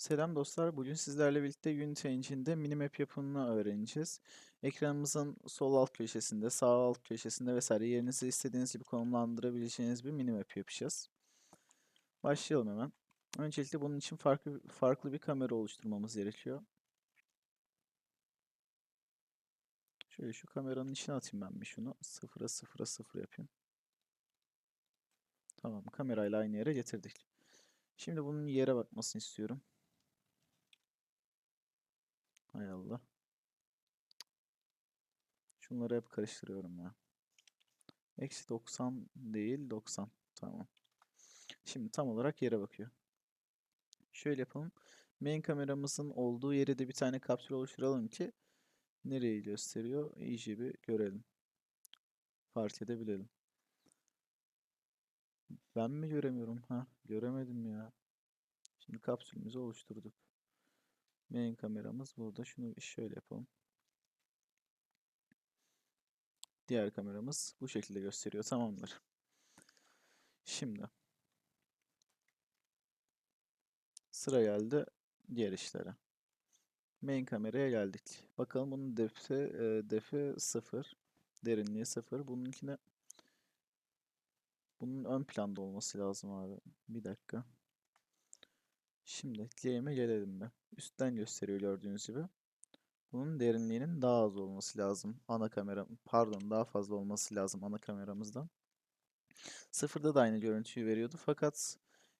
Selam dostlar. Bugün sizlerle birlikte Unity Engine'de minimap yapımını öğreneceğiz. Ekranımızın sol alt köşesinde, sağ alt köşesinde vesaire yerinizi istediğiniz gibi konumlandırabileceğiniz bir minimap yapacağız. Başlayalım hemen. Öncelikle bunun için farklı farklı bir kamera oluşturmamız gerekiyor. Şöyle şu kameranın içine atayım ben bir şunu. Sıfıra sıfıra sıfır yapayım. Tamam, kamerayla aynı yere getirdik. Şimdi bunun yere bakmasını istiyorum. Hay Allah. Şunları hep karıştırıyorum ya. Eksi 90 değil 90. Tamam. Şimdi tam olarak yere bakıyor. Şöyle yapalım. Main kameramızın olduğu yere de bir tane kapsül oluşturalım ki nereyi gösteriyor iyice bir görelim. Fark edebilelim. Ben mi göremiyorum? Ha, göremedim ya. Şimdi kapsülümüzü oluşturduk. Main kameramız burada. Şunu şöyle yapalım. Diğer kameramız bu şekilde gösteriyor. Tamamdır. Şimdi sıra geldi diğer işlere. Main kameraya geldik. Bakalım bunun defi, e, defi 0. Derinliği 0. Bununkine bunun ön planda olması lazım abi. Bir dakika. Şimdi claim'e gelelim mi? Üstten gösteriyor gördüğünüz gibi. Bunun derinliğinin daha az olması lazım. Ana kamera, pardon daha fazla olması lazım ana kameramızdan. Sıfırda da aynı görüntüyü veriyordu fakat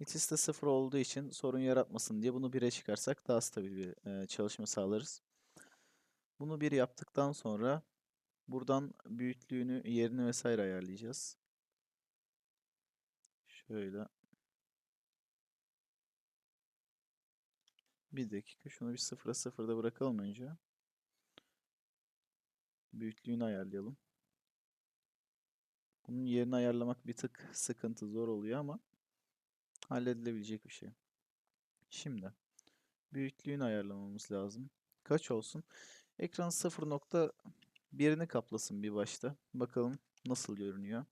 ikisi de sıfır olduğu için sorun yaratmasın diye bunu 1'e çıkarsak daha stabil bir e, çalışma sağlarız. Bunu 1 yaptıktan sonra buradan büyüklüğünü, yerini vesaire ayarlayacağız. Şöyle. Bir dakika şunu bir sıfıra sıfırda bırakalım önce. Büyüklüğünü ayarlayalım. Bunun yerini ayarlamak bir tık sıkıntı zor oluyor ama halledilebilecek bir şey. Şimdi büyüklüğünü ayarlamamız lazım. Kaç olsun? Ekran 0.1'ini kaplasın bir başta. Bakalım nasıl görünüyor.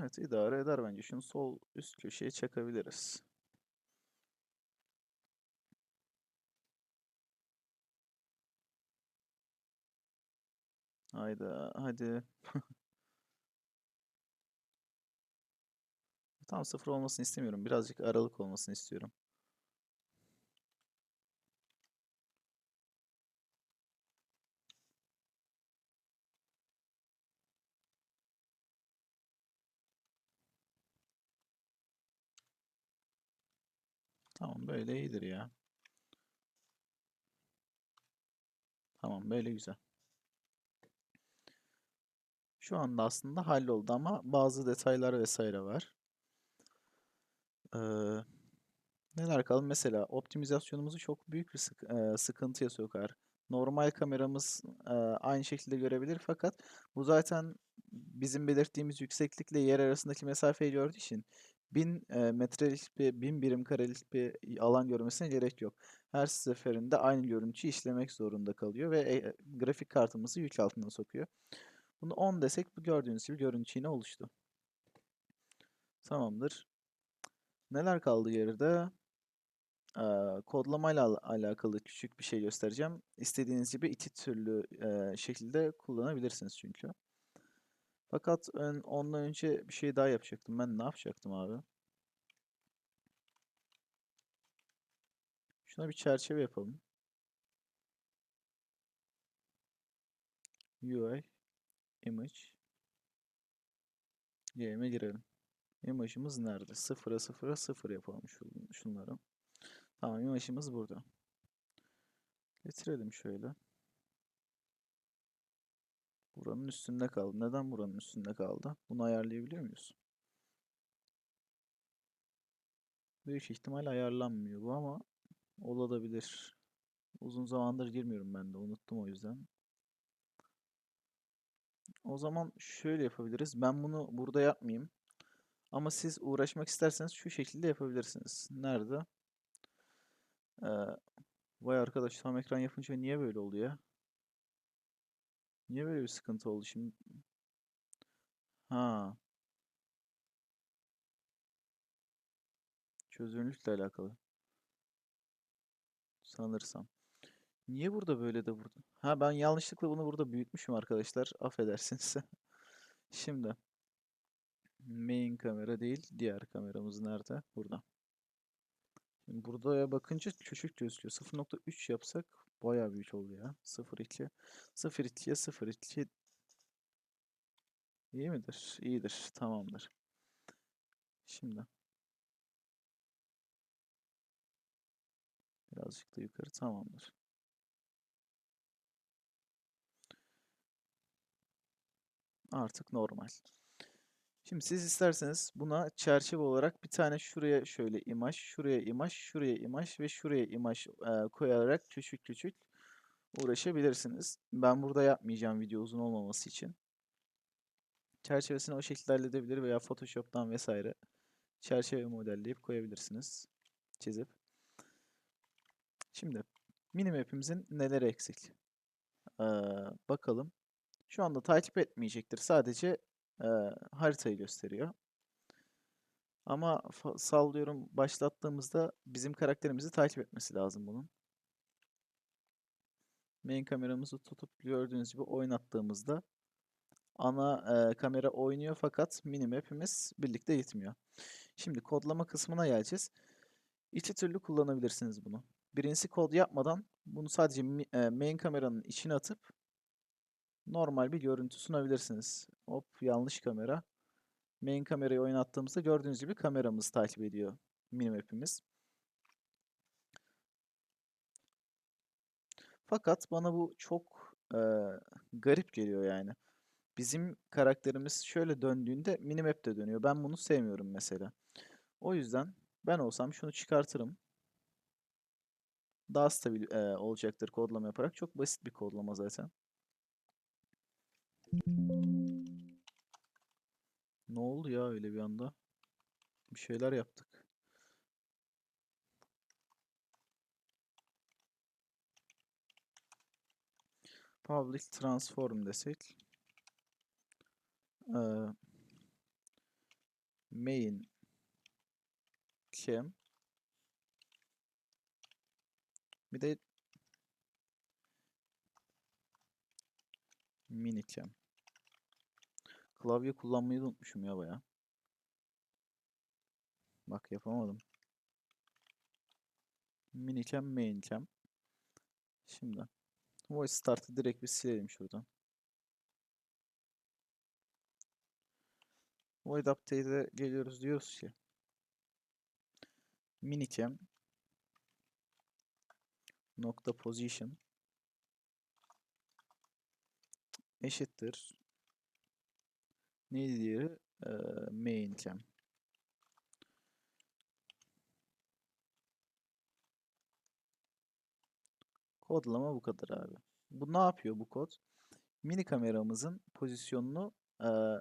Evet idare eder bence. Şunu sol üst köşeye çakabiliriz. Hayda hadi. Tam sıfır olmasını istemiyorum. Birazcık aralık olmasını istiyorum. Tamam böyle iyidir ya. Tamam böyle güzel. Şu anda aslında halloldu ama bazı detaylar vesaire var. Ee, neler kaldı? Mesela optimizasyonumuzu çok büyük bir sık e, sıkıntıya sokar. Normal kameramız e, aynı şekilde görebilir fakat bu zaten bizim belirttiğimiz yükseklikle yer arasındaki mesafeyi gördüğü için 1000 e, metrelik bir 1000 birim karelik bir alan görmesine gerek yok. Her seferinde aynı görüntüyü işlemek zorunda kalıyor ve e, grafik kartımızı yük altına sokuyor. Bunu 10 desek bu gördüğünüz gibi görüntü yine oluştu. Tamamdır. Neler kaldı geride? Ee, kodlamayla al- alakalı küçük bir şey göstereceğim. İstediğiniz gibi iki türlü e, şekilde kullanabilirsiniz çünkü. Fakat ön, ondan önce bir şey daha yapacaktım. Ben ne yapacaktım abi? Şuna bir çerçeve yapalım. UI image game'e girelim. Image'ımız nerede? Sıfıra sıfıra sıfır yapalım şun- şunları. Tamam image'ımız burada. Getirelim şöyle. Buranın üstünde kaldı. Neden buranın üstünde kaldı? Bunu ayarlayabiliyor muyuz? Büyük ihtimal ayarlanmıyor bu ama olabilir. Uzun zamandır girmiyorum ben de. Unuttum o yüzden. O zaman şöyle yapabiliriz. Ben bunu burada yapmayayım. Ama siz uğraşmak isterseniz şu şekilde yapabilirsiniz. Nerede? Ee, vay arkadaş tam ekran yapınca niye böyle oluyor? Niye böyle bir sıkıntı oldu şimdi? Ha. Çözünürlükle alakalı. Sanırsam. Niye burada böyle de burada? Ha ben yanlışlıkla bunu burada büyütmüşüm arkadaşlar. Affedersiniz. Şimdi main kamera değil, diğer kameramız nerede? Burada. Şimdi buraya bakınca küçük gözüküyor. 0.3 yapsak bayağı büyük oluyor ya. 0.2 0.2'ye 0.2 İyi midir? İyidir. Tamamdır. Şimdi birazcık da yukarı tamamdır. Artık normal. Şimdi siz isterseniz buna çerçeve olarak bir tane şuraya şöyle imaj, şuraya imaj, şuraya imaj ve şuraya imaj e, koyarak küçük küçük uğraşabilirsiniz. Ben burada yapmayacağım video uzun olmaması için. Çerçevesini o şekilde halledebilir veya Photoshop'tan vesaire çerçeve modelleyip koyabilirsiniz. Çizip. Şimdi minimap'imizin neleri eksik? Ee, bakalım. Şu anda takip etmeyecektir. Sadece e, haritayı gösteriyor. Ama sallıyorum başlattığımızda bizim karakterimizi takip etmesi lazım bunun. Main kameramızı tutup gördüğünüz gibi oynattığımızda ana e, kamera oynuyor fakat minimap'imiz birlikte gitmiyor. Şimdi kodlama kısmına geleceğiz. İki türlü kullanabilirsiniz bunu. Birincisi kod yapmadan bunu sadece main kameranın içine atıp normal bir görüntü sunabilirsiniz. Hop yanlış kamera. Main kamerayı oynattığımızda gördüğünüz gibi kameramız takip ediyor minimap'imiz. Fakat bana bu çok e, garip geliyor yani. Bizim karakterimiz şöyle döndüğünde minimap de dönüyor. Ben bunu sevmiyorum mesela. O yüzden ben olsam şunu çıkartırım. Daha stabil e, olacaktır kodlama yaparak. Çok basit bir kodlama zaten. Ne oldu ya öyle bir anda? Bir şeyler yaptık. Public transform desek. Ee, main cam bir de minicam. Klavye kullanmayı unutmuşum ya baya. Bak yapamadım. Minicam, maincam. Şimdi voice start'ı direkt bir silelim şuradan. Void update'e geliyoruz diyoruz ki minicam nokta position eşittir neydi diğeri ee, main cam kodlama bu kadar abi bu ne yapıyor bu kod mini kameramızın pozisyonunu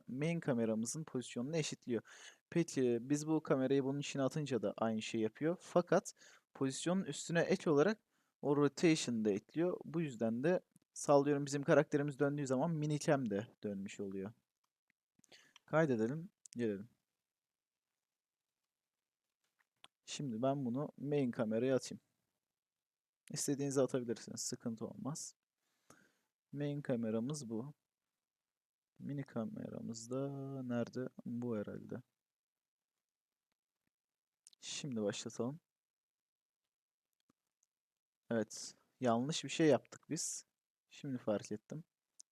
main kameramızın pozisyonunu eşitliyor. Peki biz bu kamerayı bunun içine atınca da aynı şey yapıyor. Fakat pozisyonun üstüne ek olarak o rotation da ekliyor. Bu yüzden de sallıyorum bizim karakterimiz döndüğü zaman minicam de dönmüş oluyor. Kaydedelim. Gelelim. Şimdi ben bunu main kameraya atayım. İstediğinizi atabilirsiniz. Sıkıntı olmaz. Main kameramız bu. Mini kameramız da nerede? Bu herhalde. Şimdi başlatalım. Evet. Yanlış bir şey yaptık biz. Şimdi fark ettim.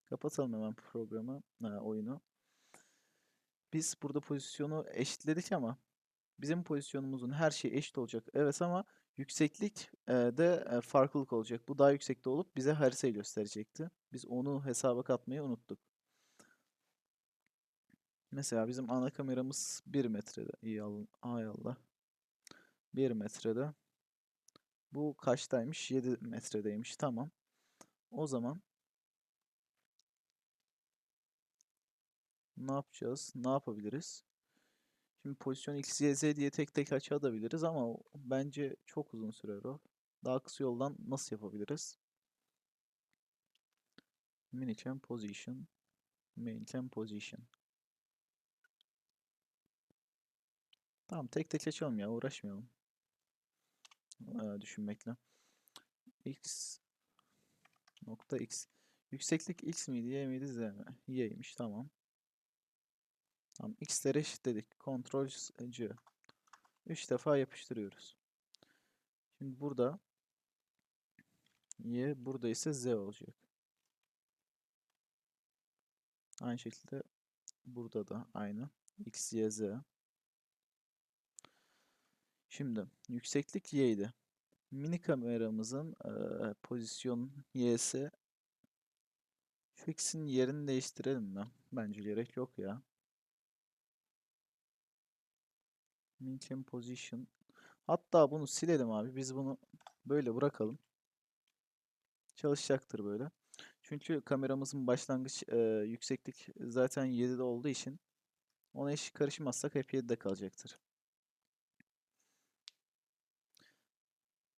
Kapatalım hemen programı, ha, oyunu. Biz burada pozisyonu eşitledik ama bizim pozisyonumuzun her şeyi eşit olacak. Evet ama yükseklik de farklılık olacak. Bu daha yüksekte olup bize haritayı gösterecekti. Biz onu hesaba katmayı unuttuk. Mesela bizim ana kameramız 1 metrede. İyi Allah. Ay Allah. 1 metrede. Bu kaçtaymış? 7 metredeymiş. Tamam. O zaman ne yapacağız? Ne yapabiliriz? Şimdi pozisyon x, y, z diye tek tek açabiliriz ama bence çok uzun sürer o. Daha kısa yoldan nasıl yapabiliriz? Minicam position, maincam position. Tamam tek tek açalım ya uğraşmayalım. Ee, düşünmekle. X nokta X. Yükseklik X miydi Y miydi Z mi? Y'ymiş tamam. Tamam X'leri eşitledik. Ctrl C. 3 defa yapıştırıyoruz. Şimdi burada Y burada ise Z olacak. Aynı şekilde burada da aynı. X, Y, Z. Şimdi yükseklik Y idi. Mini kameramızın eee, pozisyon Y'si şu ikisinin yerini değiştirelim mi? Bence gerek yok ya. Minicam position. Hatta bunu silelim abi. Biz bunu böyle bırakalım. Çalışacaktır böyle. Çünkü kameramızın başlangıç eee, yükseklik zaten 7'de olduğu için ona hiç karışmazsak hep 7'de kalacaktır.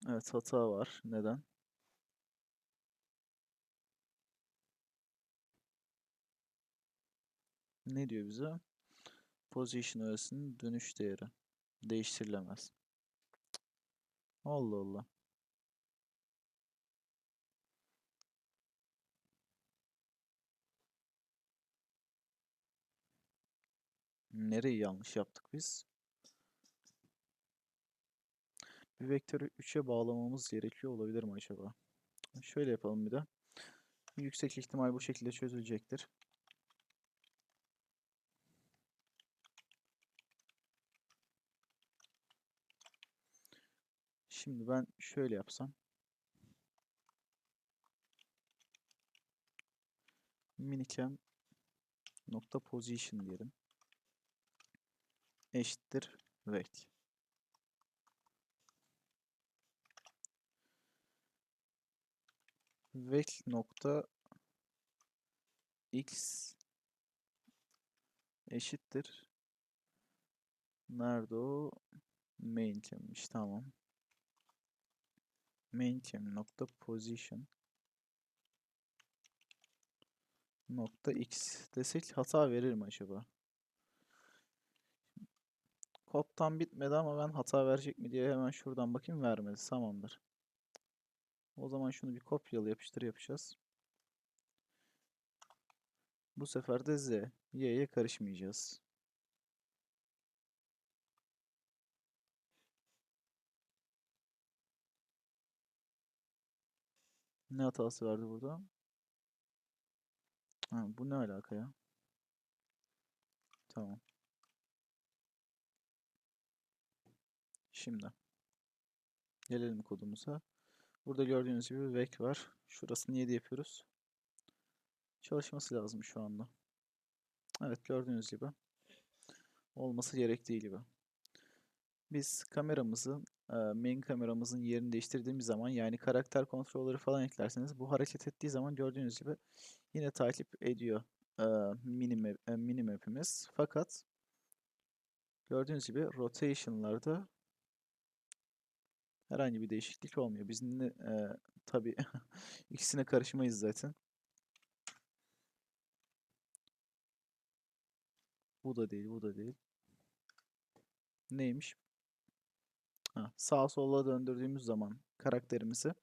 Evet hata var. Neden? Ne diyor bize? Position öğesinin dönüş değeri değiştirilemez. Allah Allah. Nereyi yanlış yaptık biz? Bir vektörü 3'e bağlamamız gerekiyor olabilir mi acaba? Şöyle yapalım bir de. Yüksek ihtimal bu şekilde çözülecektir. Şimdi ben şöyle yapsam. Minicam nokta position diyelim. Eşittir vec. Vec nokta x eşittir. Nerede o? Main cam'miş tamam. Main cam nokta position nokta x desek hata verir mi acaba? Kod bitmedi ama ben hata verecek mi diye hemen şuradan bakayım vermedi. Tamamdır. O zaman şunu bir kopyala yapıştır yapacağız. Bu sefer de z. Y'ye karışmayacağız. Ne hatası vardı burada? Ha, bu ne alaka ya? Tamam. Şimdi gelelim kodumuza. Burada gördüğünüz gibi vec var. Şurasını 7 yapıyoruz. Çalışması lazım şu anda. Evet gördüğünüz gibi olması gerektiği gibi. Biz kameramızın main kameramızın yerini değiştirdiğimiz zaman yani karakter kontrolleri falan eklerseniz bu hareket ettiği zaman gördüğünüz gibi yine takip ediyor mini, mini map'imiz. Fakat gördüğünüz gibi rotation'larda herhangi bir değişiklik olmuyor. Biz ne, e, tabii ikisine karışmayız zaten. Bu da değil, bu da değil. Neymiş? Sağa sola döndürdüğümüz zaman karakterimizi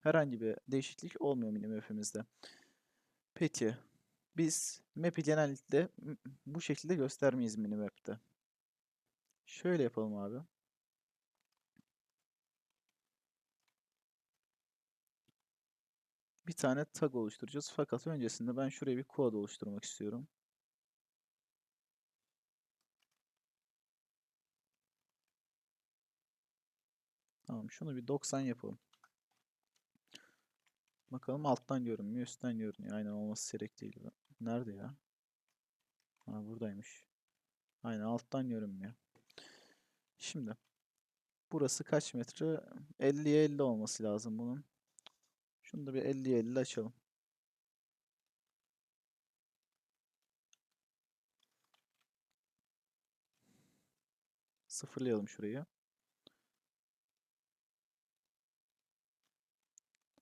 herhangi bir değişiklik olmuyor minimap'imizde. Peki biz map'i genellikle bu şekilde göstermeyiz minimap'te. Şöyle yapalım abi. Bir tane tag oluşturacağız. Fakat öncesinde ben şuraya bir kod oluşturmak istiyorum. Tamam şunu bir 90 yapalım. Bakalım alttan görünmüyor, üstten görünüyor. Aynen olması gerektiği. Nerede ya? Ha buradaymış. Aynen alttan görünmüyor. Şimdi burası kaç metre? 50'ye 50 olması lazım bunun. Şunu da bir 50'ye 50 açalım. Sıfırlayalım şurayı.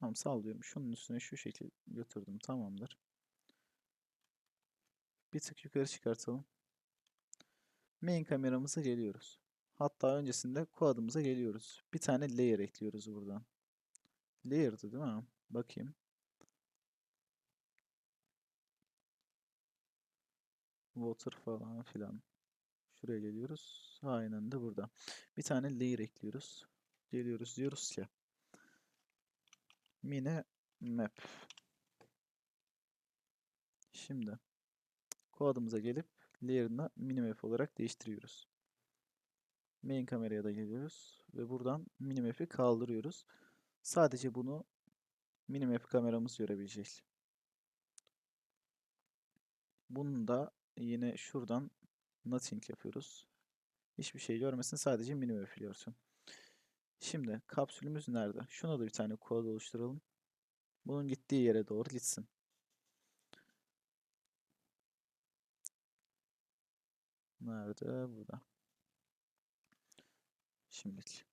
Tamam sallıyorum. Şunun üstüne şu şekil götürdüm. Tamamdır. Bir tık yukarı çıkartalım. Main kameramıza geliyoruz. Hatta öncesinde quad'ımıza geliyoruz. Bir tane layer ekliyoruz buradan. Layer'dı değil mi? Bakayım. Water falan filan. Şuraya geliyoruz. Aynen de burada. Bir tane layer ekliyoruz. Geliyoruz diyoruz ki mini map. Şimdi quad'ımıza gelip layer'ını minimap olarak değiştiriyoruz. Main kameraya da geliyoruz ve buradan minimap'i kaldırıyoruz. Sadece bunu minimap kameramız görebilecek. Bunu da yine şuradan nothing yapıyoruz. Hiçbir şey görmesin sadece minimap görsün. Şimdi kapsülümüz nerede? Şuna da bir tane quad oluşturalım. Bunun gittiği yere doğru gitsin. Nerede? Burada. Şimdilik.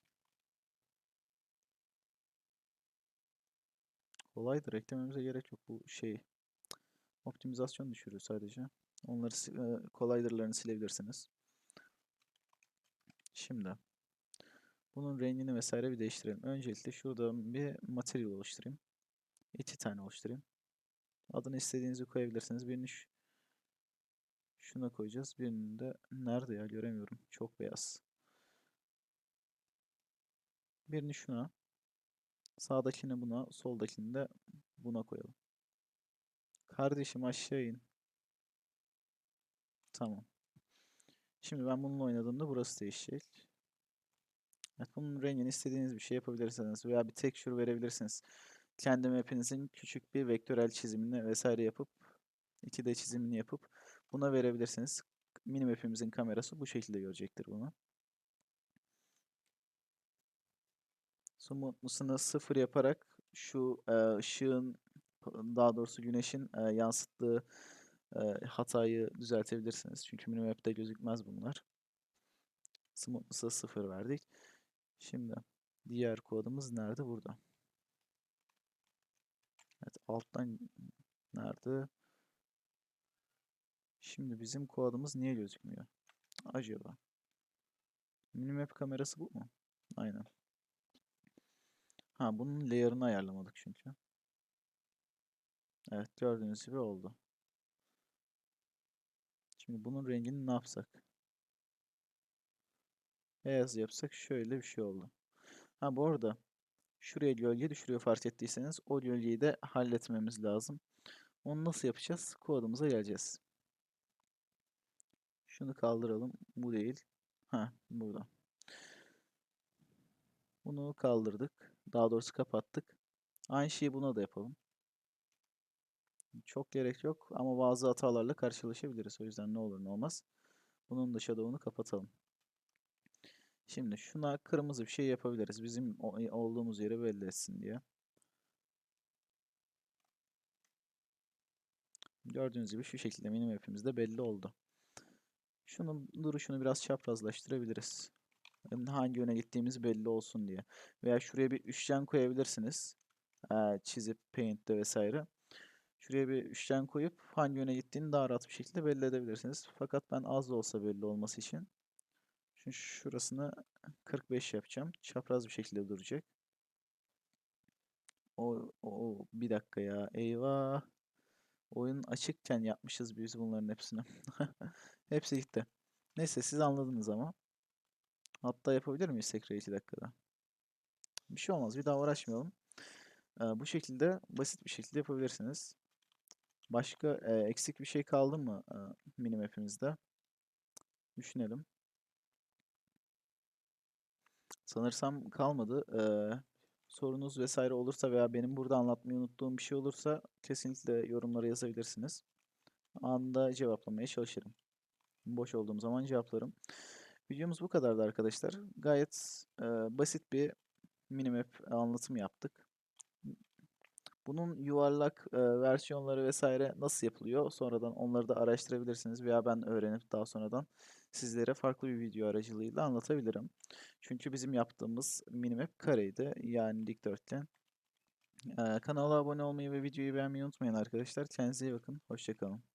Kolaydır. Eklememize gerek yok. Bu şey optimizasyon düşürüyor sadece. Onları e, kolaydırlarını silebilirsiniz. Şimdi bunun rengini vesaire bir değiştirelim. Öncelikle şurada bir material oluşturayım. İki tane oluşturayım. Adını istediğinizi koyabilirsiniz. Birini şuna koyacağız. Birini de nerede ya göremiyorum. Çok beyaz. Birini şuna. Sağdakini buna. Soldakini de buna koyalım. Kardeşim aşağı in. Tamam. Şimdi ben bununla oynadığımda burası değişecek. Evet, bunun rengini istediğiniz bir şey yapabilirsiniz veya bir texture verebilirsiniz. Kendi map'inizin küçük bir vektörel çizimini vesaire yapıp 2D çizimini yapıp buna verebilirsiniz. Minimap'imizin kamerası bu şekilde görecektir bunu. Smoothness'ını sıfır yaparak şu e, ışığın daha doğrusu güneşin e, yansıttığı e, hatayı düzeltebilirsiniz. Çünkü minimap'te gözükmez bunlar. Smoothness'a sıfır verdik. Şimdi diğer kodumuz nerede? Burada. Evet alttan nerede? Şimdi bizim kodumuz niye gözükmüyor? Acaba? Minimap kamerası bu mu? Aynen. Ha bunun layer'ını ayarlamadık çünkü. Evet gördüğünüz gibi oldu. Şimdi bunun rengini ne yapsak? Beyaz yapsak şöyle bir şey oldu. Ha bu arada şuraya gölge düşürüyor fark ettiyseniz o gölgeyi de halletmemiz lazım. Onu nasıl yapacağız? Kodumuza geleceğiz. Şunu kaldıralım. Bu değil. Ha burada. Bunu kaldırdık. Daha doğrusu kapattık. Aynı şeyi buna da yapalım. Çok gerek yok ama bazı hatalarla karşılaşabiliriz. O yüzden ne olur ne olmaz. Bunun da shadow'unu kapatalım. Şimdi şuna kırmızı bir şey yapabiliriz. Bizim olduğumuz yeri belli etsin diye. Gördüğünüz gibi şu şekilde minimap'imiz belli oldu. Şunun duruşunu biraz çaprazlaştırabiliriz. Hangi yöne gittiğimiz belli olsun diye. Veya şuraya bir üçgen koyabilirsiniz. Çizip Paint'te vesaire. Şuraya bir üçgen koyup hangi yöne gittiğini daha rahat bir şekilde belli edebilirsiniz. Fakat ben az da olsa belli olması için şu şurasını 45 yapacağım. Çapraz bir şekilde duracak. O, o bir dakika ya. Eyvah. Oyun açıkken yapmışız biz bunların hepsini. Hepsi gitti. Neyse siz anladınız ama. Hatta yapabilir miyiz tekrar 2 dakikada? Bir şey olmaz. Bir daha uğraşmayalım. Ee, bu şekilde basit bir şekilde yapabilirsiniz. Başka e, eksik bir şey kaldı mı e, minimap'imizde? Düşünelim. Sanırsam kalmadı. Ee, sorunuz vesaire olursa veya benim burada anlatmayı unuttuğum bir şey olursa kesinlikle yorumlara yazabilirsiniz. Anında cevaplamaya çalışırım. Boş olduğum zaman cevaplarım. Videomuz bu kadardı arkadaşlar. Gayet e, basit bir minimap anlatım yaptık. Bunun yuvarlak e, versiyonları vesaire nasıl yapılıyor? Sonradan onları da araştırabilirsiniz veya ben öğrenip daha sonradan sizlere farklı bir video aracılığıyla anlatabilirim. Çünkü bizim yaptığımız minimap kareydi. Yani dikdörtgen. Ee, kanala abone olmayı ve videoyu beğenmeyi unutmayın arkadaşlar. Kendinize iyi bakın. Hoşçakalın.